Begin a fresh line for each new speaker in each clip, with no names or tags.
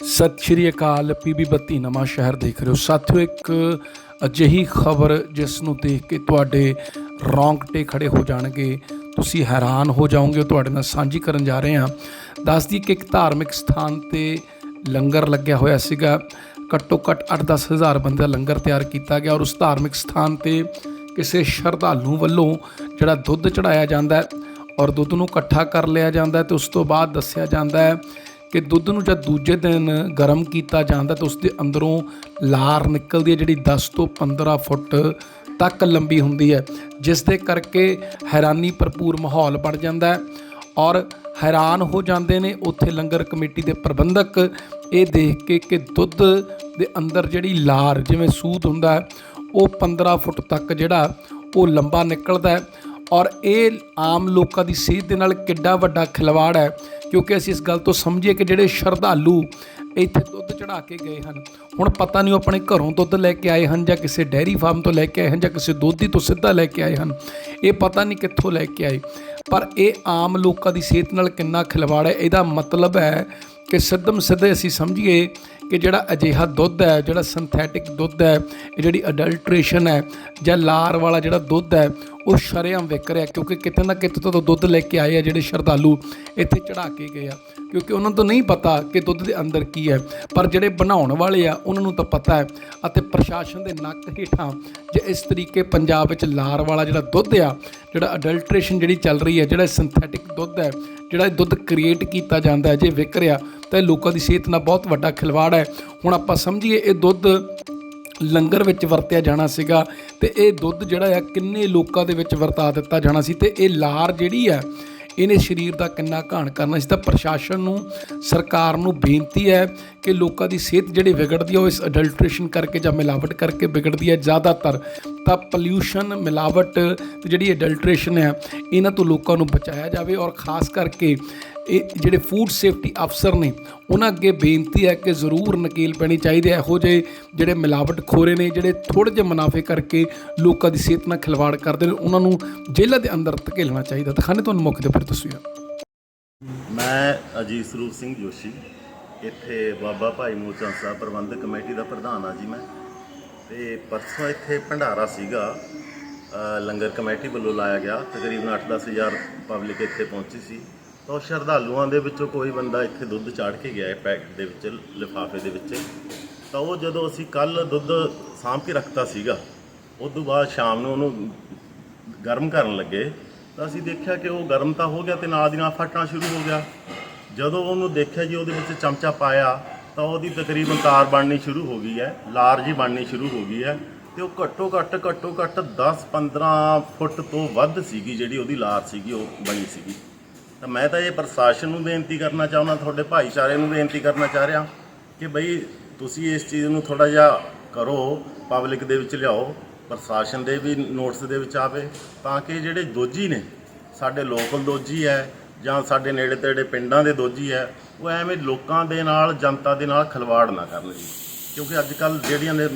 ਸਤਿ ਸ਼੍ਰੀ ਅਕਾਲ ਪੀਬੀ ਬੱਤੀ ਨਵਾਂ ਸ਼ਹਿਰ ਦੇਖ ਰਹੇ ਹੋ। ਸਾਥੀਓ, ਇੱਕ ਅਜਿਹੀ ਖਬਰ ਜਿਸ ਨੂੰ ਦੇਖ ਕੇ ਤੁਹਾਡੇ ਰੌਂਗਟੇ ਖੜੇ ਹੋ ਜਾਣਗੇ, ਤੁਸੀਂ ਹੈਰਾਨ ਹੋ ਜਾਓਗੇ ਤੁਹਾਡੇ ਨਾਲ ਸਾਂਝੀ ਕਰਨ ਜਾ ਰਹੇ ਹਾਂ। ਦੱਸਦੀ ਕਿ ਇੱਕ ਧਾਰਮਿਕ ਸਥਾਨ ਤੇ ਲੰਗਰ ਲੱਗਿਆ ਹੋਇਆ ਸੀਗਾ। ਘੱਟੋ ਘੱਟ 8-10 ਹਜ਼ਾਰ ਬੰਦੇ ਦਾ ਲੰਗਰ ਤਿਆਰ ਕੀਤਾ ਗਿਆ ਔਰ ਉਸ ਧਾਰਮਿਕ ਸਥਾਨ ਤੇ ਕਿਸੇ ਸ਼ਰਧਾਲੂ ਵੱਲੋਂ ਜਿਹੜਾ ਦੁੱਧ ਚੜਾਇਆ ਜਾਂਦਾ ਹੈ ਔਰ ਦੁੱਧ ਨੂੰ ਇਕੱਠਾ ਕਰ ਲਿਆ ਜਾਂਦਾ ਹੈ ਤੇ ਉਸ ਤੋਂ ਬਾਅਦ ਦੱਸਿਆ ਜਾਂਦਾ ਹੈ ਕਿ ਦੁੱਧ ਨੂੰ ਜਦ ਦੂਜੇ ਦਿਨ ਗਰਮ ਕੀਤਾ ਜਾਂਦਾ ਤਾਂ ਉਸ ਦੇ ਅੰਦਰੋਂ ਲਾਰ ਨਿਕਲਦੀ ਹੈ, ਜਿਹੜੀ 10 ਤੋਂ 15 ਫੁੱਟ ਤੱਕ ਲੰਬੀ ਹੁੰਦੀ ਹੈ, ਜਿਸ ਦੇ ਕਰਕੇ ਹੈਰਾਨੀ ਭਰਪੂਰ ਮਾਹੌਲ ਬਣ ਜਾਂਦਾ ਹੈ ਔਰ ਹੈਰਾਨ ਹੋ ਜਾਂਦੇ ਨੇ ਉੱਥੇ ਲੰਗਰ ਕਮੇਟੀ ਦੇ ਪ੍ਰਬੰਧਕ। ਇਹ ਦੇਖ ਕੇ ਕਿ ਦੁੱਧ ਦੇ ਅੰਦਰ ਜਿਹੜੀ ਲਾਰ ਜਿਵੇਂ ਸੂਤ ਹੁੰਦਾ ਉਹ 15 ਫੁੱਟ ਤੱਕ ਜਿਹੜਾ ਉਹ ਲੰਬਾ ਨਿਕਲਦਾ ਹੈ। ਔਰ ਇਹ ਆਮ ਲੋਕਾਂ ਦੀ ਸਿਹਤ ਦੇ ਨਾਲ ਕਿੱਡਾ ਵੱਡਾ ਖਿਲਵਾੜ ਹੈ, ਕਿਉਂਕਿ ਅਸੀਂ ਇਸ ਗੱਲ ਤੋਂ ਸਮਝੀਏ ਕਿ ਜਿਹੜੇ ਸ਼ਰਧਾਲੂ ਇੱਥੇ ਦੁੱਧ ਚੜਾ ਕੇ ਗਏ ਹਨ, ਹੁਣ ਪਤਾ ਨਹੀਂ ਉਹ ਆਪਣੇ ਘਰੋਂ ਦੁੱਧ ਲੈ ਕੇ ਆਏ ਹਨ ਜਾਂ ਕਿਸੇ ਡੈਰੀ ਫਾਰਮ ਤੋਂ ਲੈ ਕੇ ਆਏ ਹਨ ਜਾਂ ਕਿਸੇ ਦੋਧੀ ਤੋਂ ਸਿੱਧਾ ਲੈ ਕੇ ਆਏ ਹਨ, ਇਹ ਪਤਾ ਨਹੀਂ ਕਿੱਥੋਂ ਲੈ ਕੇ ਆਏ। ਪਰ ਇਹ ਆਮ ਲੋਕਾਂ ਦੀ ਸਿਹਤ ਨਾਲ ਕਿੰਨਾ ਖਿਲਵਾੜ ਹੈ, ਇਹਦਾ ਮਤਲਬ ਹੈ ਕਿ ਸਿੱਧਮ ਸਿੱਧੇ ਅਸੀਂ ਸਮਝੀਏ ਕਿ ਜਿਹੜਾ ਅਜਿਹਾ ਦੁੱਧ ਹੈ, ਜਿਹੜਾ ਸਿੰਥੈਟਿਕ ਦੁੱਧ ਹੈ, ਇਹ ਜਿਹੜੀ ਅਡਲਟ੍ਰੇਸ਼ਨ ਹੈ ਜਾਂ ਲਾਰ ਵਾਲਾ ਜਿਹੜਾ ਦੁੱਧ ਹੈ, ਉਹ ਸ਼ਰੇਆਮ ਵਿਕ ਰਿਹਾ ਕਿਉਂਕਿ ਕਿਤੇ ਨਾ ਕਿਤੇ ਤੋਂ ਦੁੱਧ ਲੈ ਕੇ ਆਏ ਆ ਜਿਹੜੇ ਸ਼ਰਧਾਲੂ ਇੱਥੇ ਚੜਾ ਕੇ ਗਏ ਆ। ਕਿਉਂਕਿ ਉਹਨਾਂ ਨੂੰ ਤਾਂ ਨਹੀਂ ਪਤਾ ਕਿ ਦੁੱਧ ਦੇ ਅੰਦਰ ਕੀ ਹੈ, ਪਰ ਜਿਹੜੇ ਬਣਾਉਣ ਵਾਲੇ ਆ, ਉਹਨਾਂ ਨੂੰ ਤਾਂ ਪਤਾ ਹੈ। ਅਤੇ ਪ੍ਰਸ਼ਾਸਨ ਦੇ ਨੱਕ ਹੇਠਾਂ ਜੇ ਇਸ ਤਰੀਕੇ ਪੰਜਾਬ ਵਿੱਚ ਲਾਰ ਵਾਲਾ ਜਿਹੜਾ ਦੁੱਧ ਆ, ਜਿਹੜਾ ਅਡਲਟ੍ਰੇਸ਼ਨ ਜਿਹੜੀ ਚੱਲ ਰਹੀ ਹੈ, ਜਿਹੜਾ ਸਿੰਥੈਟਿਕ ਦੁੱਧ ਹੈ, ਜਿਹੜਾ ਦੁੱਧ ਕ੍ਰੀਏਟ ਕੀਤਾ ਜਾਂਦਾ ਹੈ, ਜੇ ਵਿਕ ਰਿਹਾ ਤਾਂ ਇਹ ਲੋਕਾਂ ਦੀ ਸਿਹਤ ਨਾਲ ਬਹੁਤ ਵੱਡਾ ਖਿਲਵਾੜ ਹੈ। ਹੁਣ ਆਪਾਂ ਸਮਝੀਏ ਇਹ ਦੁੱਧ ਲੰਗਰ ਵਿੱਚ ਵਰਤਿਆ ਜਾਣਾ ਸੀਗਾ ਤੇ ਇਹ ਦੁੱਧ ਜਿਹੜਾ ਆ ਕਿੰਨੇ ਲੋਕਾਂ ਦੇ ਵਿੱਚ ਵਰਤਾ ਦਿੱਤਾ ਜਾਣਾ ਸੀ ਤੇ ਇਹ ਲਾਰ ਜਿਹੜੀ ਆ, ਇਹਨੇ ਸਰੀਰ ਦਾ ਕਿੰਨਾ ਘਾਣ ਕਰਨਾ ਸੀ ਤਾਂ ਪ੍ਰਸ਼ਾਸਨ ਨੂੰ, ਸਰਕਾਰ ਨੂੰ ਬੇਨਤੀ ਹੈ ਕਿ ਲੋਕਾਂ ਦੀ ਸਿਹਤ ਜਿਹੜੀ ਵਿਗੜਦੀ ਹੈ ਉਹ ਇਸ ਅਡਲਟ੍ਰੇਸ਼ਨ ਕਰਕੇ ਜਾਂ ਮਿਲਾਵਟ ਕਰਕੇ ਵਿਗੜਦੀ ਹੈ ਜ਼ਿਆਦਾਤਰ। ਤਾਂ ਪੋਲਿਊਸ਼ਨ ਮਿਲਾਵਟ ਤੇ ਜਿਹੜੀ ਅਡਲਟ੍ਰੇਸ਼ਨ ਹੈ ਇਹਨਾਂ ਤੋਂ ਲੋਕਾਂ ਨੂੰ ਬਚਾਇਆ ਜਾਵੇ ਔਰ ਖਾਸ ਕਰਕੇ ਇਹ ਜਿਹੜੇ ਫੂਡ ਸੇਫਟੀ ਅਫਸਰ ਨੇ, ਉਹਨਾਂ ਅੱਗੇ ਬੇਨਤੀ ਹੈ ਕਿ ਜ਼ਰੂਰ ਨਕੇਲ ਪੈਣੀ ਚਾਹੀਦੀ ਹੈ। ਇਹੋ ਜਿਹੇ ਜਿਹੜੇ ਮਿਲਾਵਟ ਖੋਰੇ ਨੇ, ਜਿਹੜੇ ਥੋੜੇ ਜਿਹੇ ਮੁਨਾਫੇ ਕਰਕੇ ਲੋਕਾਂ ਦੀ ਸਿਹਤ ਨਾਲ ਖਿਲਵਾੜ ਕਰਦੇ ਨੇ, ਉਹਨਾਂ ਨੂੰ ਜੇਲ੍ਹਾਂ ਦੇ ਅੰਦਰ ਧਕੇਲਣਾ ਚਾਹੀਦਾ। ਦਿਖਾਣੇ ਤੁਹਾਨੂੰ ਮੌਕੇ ਦੇ ਫਿਰ ਤਸਵੀਰਾਂ
ਮੈਂ ਅਜੀਤ ਸਰੂਪ ਸਿੰਘ ਜੋਸ਼ੀ, ਇੱਥੇ ਬਾਬਾ ਭਾਈ ਮੂਚਾ ਸਾਹਿਬ ਪ੍ਰਬੰਧਕ ਕਮੇਟੀ ਦਾ ਪ੍ਰਧਾਨ ਆ ਜੀ ਮੈਂ। ਤੇ ਪਰਸੋਂ ਇੱਥੇ ਭੰਡਾਰਾ ਸੀਗਾ ਲੰਗਰ ਕਮੇਟੀ ਵੱਲੋਂ ਲਾਇਆ ਗਿਆ। ਤਕਰੀਬਨ 8-10 ਹਜ਼ਾਰ ਪਬਲਿਕ ਇੱਥੇ ਪਹੁੰਚੀ ਸੀ। ਤਾਂ ਉਹ ਸ਼ਰਧਾਲੂਆਂ ਦੇ ਵਿੱਚੋਂ ਕੋਈ ਬੰਦਾ ਇੱਥੇ ਦੁੱਧ ਚਾੜ ਕੇ ਗਿਆ ਹੈ ਪੈਕਟ ਦੇ ਵਿੱਚ, ਲਿਫਾਫੇ ਦੇ ਵਿੱਚ। ਤਾਂ ਉਹ ਜਦੋਂ ਅਸੀਂ ਕੱਲ ਦੁੱਧ ਸਾਂਭ ਕੇ ਰੱਖਤਾ ਸੀਗਾ ਉਸ ਤੋਂ ਬਾਅਦ ਸ਼ਾਮ ਨੂੰ ਉਹਨੂੰ ਗਰਮ ਕਰਨ ਲੱਗੇ, ਤਾਂ ਅਸੀਂ ਦੇਖਿਆ ਕਿ ਉਹ ਗਰਮ ਤਾਂ ਹੋ ਗਿਆ ਤੇ ਨਾਲ ਦੀ ਨਾਲ ਫਟਣਾ ਸ਼ੁਰੂ ਹੋ ਗਿਆ। ਜਦੋਂ ਉਹਨੂੰ ਦੇਖਿਆ ਜੀ ਉਹਦੇ ਵਿੱਚ ਚਮਚਾ ਪਾਇਆ, ਤਾਂ ਉਹਦੀ ਤਕਰੀਬਨ ਤਾਰ ਬਣਨੀ ਸ਼ੁਰੂ ਹੋ ਗਈ ਹੈ ਲਾਰ ਜੀ ਬਣਨੀ ਸ਼ੁਰੂ ਹੋ ਗਈ ਹੈ ਤੇ ਉਹ ਘੱਟੋ ਘੱਟ ਘੱਟੋ ਘੱਟ 10-15 ਫੁੱਟ ਤੋਂ ਵੱਧ ਸੀਗੀ ਜਿਹੜੀ ਉਹਦੀ ਲਾਰ ਸੀਗੀ, ਉਹ ਬਣੀ ਸੀਗੀ। ਤਾਂ ਮੈਂ ਤਾਂ ਇਹ ਪ੍ਰਸ਼ਾਸਨ ਨੂੰ ਬੇਨਤੀ ਕਰਨਾ ਚਾਹੁੰਦਾ, ਤੁਹਾਡੇ ਭਾਈਚਾਰੇ ਨੂੰ ਬੇਨਤੀ ਕਰਨਾ ਚਾਹ ਰਿਹਾ ਕਿ ਬਈ ਤੁਸੀਂ ਇਸ ਚੀਜ਼ ਨੂੰ ਥੋੜਾ ਜਿਹਾ ਕਰੋ, ਪਬਲਿਕ ਦੇ ਵਿੱਚ ਲਿਆਓ, ਪ੍ਰਸ਼ਾਸਨ ਦੇ ਵੀ ਨੋਟਿਸ ਦੇ ਵਿੱਚ ਆਵੇ, ਤਾਂ ਕਿ ਜਿਹੜੇ ਦੋਜੀ ਨੇ, ਸਾਡੇ ਲੋਕਲ ਦੋਜੀ ਹੈ ਜਾਂ ਸਾਡੇ ਨੇੜੇ ਤੇੜੇ ਪਿੰਡਾਂ ਦੇ ਦੋਜੀ ਹੈ, ਉਹ ਐਵੇਂ ਲੋਕਾਂ ਦੇ ਨਾਲ, ਜਨਤਾ ਦੇ ਨਾਲ ਖਿਲਵਾੜ ਨਾ ਕਰਨ ਜੀ। ਕਿਉਂਕਿ ਅੱਜ ਕੱਲ ਜਿਹੜੀਆਂ ਨੇ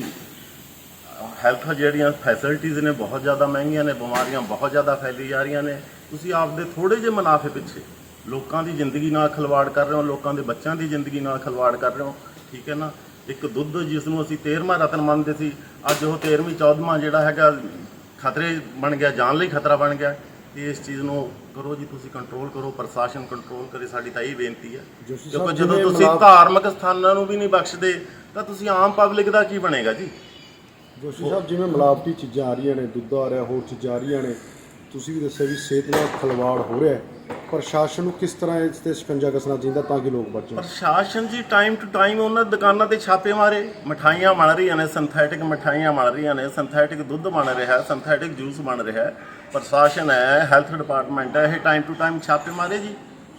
ਹੈਲਥ ਜਿਹੜੀਆਂ ਫੈਸਿਲਿਟੀਆਂ ਨੇ ਬਹੁਤ ਜ਼ਿਆਦਾ ਮਹਿੰਗੀਆਂ ਨੇ, ਬਿਮਾਰੀਆਂ ਬਹੁਤ ਜ਼ਿਆਦਾ ਫੈਲੀ ਜਾ ਰਹੀਆਂ ਨੇ ਤੁਸੀਂ ਆਪਦੇ ਥੋੜੇ ਜਿਹੇ ਮੁਨਾਫੇ ਪਿੱਛੇ ਲੋਕਾਂ ਦੀ ਜ਼ਿੰਦਗੀ ਨਾਲ ਖਿਲਵਾੜ ਕਰ ਰਹੇ ਹੋ ਲੋਕਾਂ ਦੇ ਬੱਚਿਆਂ ਦੀ ਜ਼ਿੰਦਗੀ ਨਾਲ ਖਿਲਵਾੜ ਕਰ ਰਹੇ ਹੋ ਠੀਕ ਹੈ ਨਾ? ਇੱਕ ਦੁੱਧ ਜਿਸ ਨੂੰ ਅਸੀਂ 13ਵਾਂ ਰਤਨ ਮੰਨਦੇ ਸੀ ਅੱਜ ਉਹ 13ਵੀਂ 14ਵਾਂ ਜਿਹੜਾ ਹੈਗਾ ਖਤਰੇ ਬਣ ਗਿਆ ਜਾਨ ਲਈ ਖਤਰਾ ਬਣ ਗਿਆ ਤੇ ਇਸ ਚੀਜ਼ ਨੂੰ ਕਰੋ ਜੀ ਤੁਸੀਂ ਕੰਟਰੋਲ ਕਰੋ ਪ੍ਰਸ਼ਾਸਨ ਕੰਟਰੋਲ ਕਰੇ ਸਾਡੀ ਤਾਂ ਇਹ ਬੇਨਤੀ ਹੈ। ਕਿਉਂਕਿ ਜਦੋਂ ਤੁਸੀਂ ਧਾਰਮਿਕ ਸਥਾਨਾਂ ਨੂੰ ਵੀ ਨਹੀਂ ਬਖਸ਼ਦੇ ਤਾਂ ਤੁਸੀਂ ਆਮ ਪਬਲਿਕ ਦਾ ਕੀ ਬਣੇਗਾ ਜੀ?
ਜੋਸ਼ੀ ਸਾਹਿਬ ਜਿਵੇਂ ਮਿਲਾਵਟੀ ਚੀਜ਼ਾਂ ਆ ਰਹੀਆਂ ਨੇ ਦੁੱਧ ਆ ਰਿਹਾ ਹੋਰ ਚੀਜ਼ਾਂ ਆ ਰਹੀਆਂ ਨੇ ਤੁਸੀਂ ਵੀ ਦੱਸਿਆ ਵੀ ਸਿਹਤ ਨਾਲ ਖਲਵਾੜ ਹੋ ਰਿਹਾ ਹੈ। ਪ੍ਰਸ਼ਾਸਨ ਨੂੰ ਕਿਸ ਤਰ੍ਹਾਂ ਇਸ ਤੇ ਸ਼ਿਕੰਜਾ ਕੱਸਣਾ ਚਾਹੀਦਾ ਤਾਂ ਕਿ ਲੋਕ ਬਚਣ
ਪ੍ਰਸ਼ਾਸਨ ਜੀ ਟਾਈਮ ਟੂ ਟਾਈਮ ਉਹਨਾਂ ਦੁਕਾਨਾਂ ਤੇ ਛਾਪੇ ਮਾਰੇ। ਮਠਾਈਆਂ ਬਣ ਰਹੀਆਂ ਨੇ ਸਿੰਥੈਟਿਕ ਮਠਾਈਆਂ ਬਣ ਰਹੀਆਂ ਨੇ ਸਿੰਥੈਟਿਕ ਦੁੱਧ ਬਣ ਰਿਹਾ ਹੈ ਸਿੰਥੈਟਿਕ ਜੂਸ ਬਣ ਰਿਹਾ। ਪ੍ਰਸ਼ਾਸਨ ਹੈ ਹੈਲਥ ਡਿਪਾਰਟਮੈਂਟ ਹੈ, ਇਹ ਟਾਈਮ ਟੂ ਟਾਈਮ ਛਾਪੇ ਮਾਰੇ ਜੀ।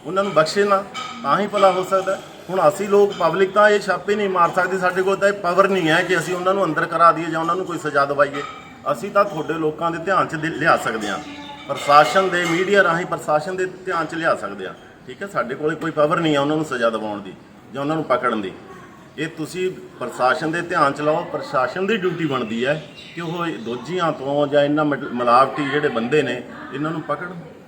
ਉਹਨਾਂ ਨੂੰ ਬਖਸ਼ੇ ਨਾ, ਤਾਂ ਹੀ ਭਲਾ ਹੋ ਸਕਦਾ। ਹੁਣ ਅਸੀਂ ਲੋਕ ਪਬਲਿਕ ਤਾਂ ਇਹ ਛਾਪੇ ਨਹੀਂ ਮਾਰ ਸਕਦੇ, ਸਾਡੇ ਕੋਲ ਤਾਂ ਇਹ ਪਾਵਰ ਨਹੀਂ ਹੈ ਕਿ ਅਸੀਂ ਉਹਨਾਂ ਨੂੰ ਅੰਦਰ ਕਰਾ ਦਈਏ ਜਾਂ ਉਹਨਾਂ ਨੂੰ ਕੋਈ ਸਜ਼ਾ ਦਵਾਈਏ। ਅਸੀਂ ਤਾਂ ਤੁਹਾਡੇ ਲੋਕਾਂ ਦੇ ਧਿਆਨ 'ਚ ਲਿਆ ਸਕਦੇ ਹਾਂ। ਪ੍ਰਸ਼ਾਸਨ ਦੇ ਮੀਡੀਆ ਰਾਹੀਂ ਪ੍ਰਸ਼ਾਸਨ ਦੇ ਧਿਆਨ 'ਚ ਲਿਆ ਸਕਦੇ ਹਾਂ ਠੀਕ ਹੈ, ਸਾਡੇ ਕੋਲੇ ਕੋਈ ਪਾਵਰ ਨਹੀਂ ਆ ਉਹਨਾਂ ਨੂੰ ਸਜ਼ਾ ਦਿਵਾਉਣ ਦੀ ਜਾਂ ਉਹਨਾਂ ਨੂੰ ਪਕੜਨ ਦੀ। ਇਹ ਤੁਸੀਂ ਪ੍ਰਸ਼ਾਸਨ ਦੇ ਧਿਆਨ ਚ ਲਾਓ, ਪ੍ਰਸ਼ਾਸਨ ਦੀ ਡਿਊਟੀ ਬਣਦੀ ਹੈ ਕਿ ਉਹ ਦੋਜੀਆਂ ਤੋਂ ਜਾਂ ਇਹਨਾਂ ਮਿਲ- ਮਿਲਾਵਟੀ ਜਿਹੜੇ ਬੰਦੇ ਨੇ, ਇਹਨਾਂ ਨੂੰ ਪਕੜਨ।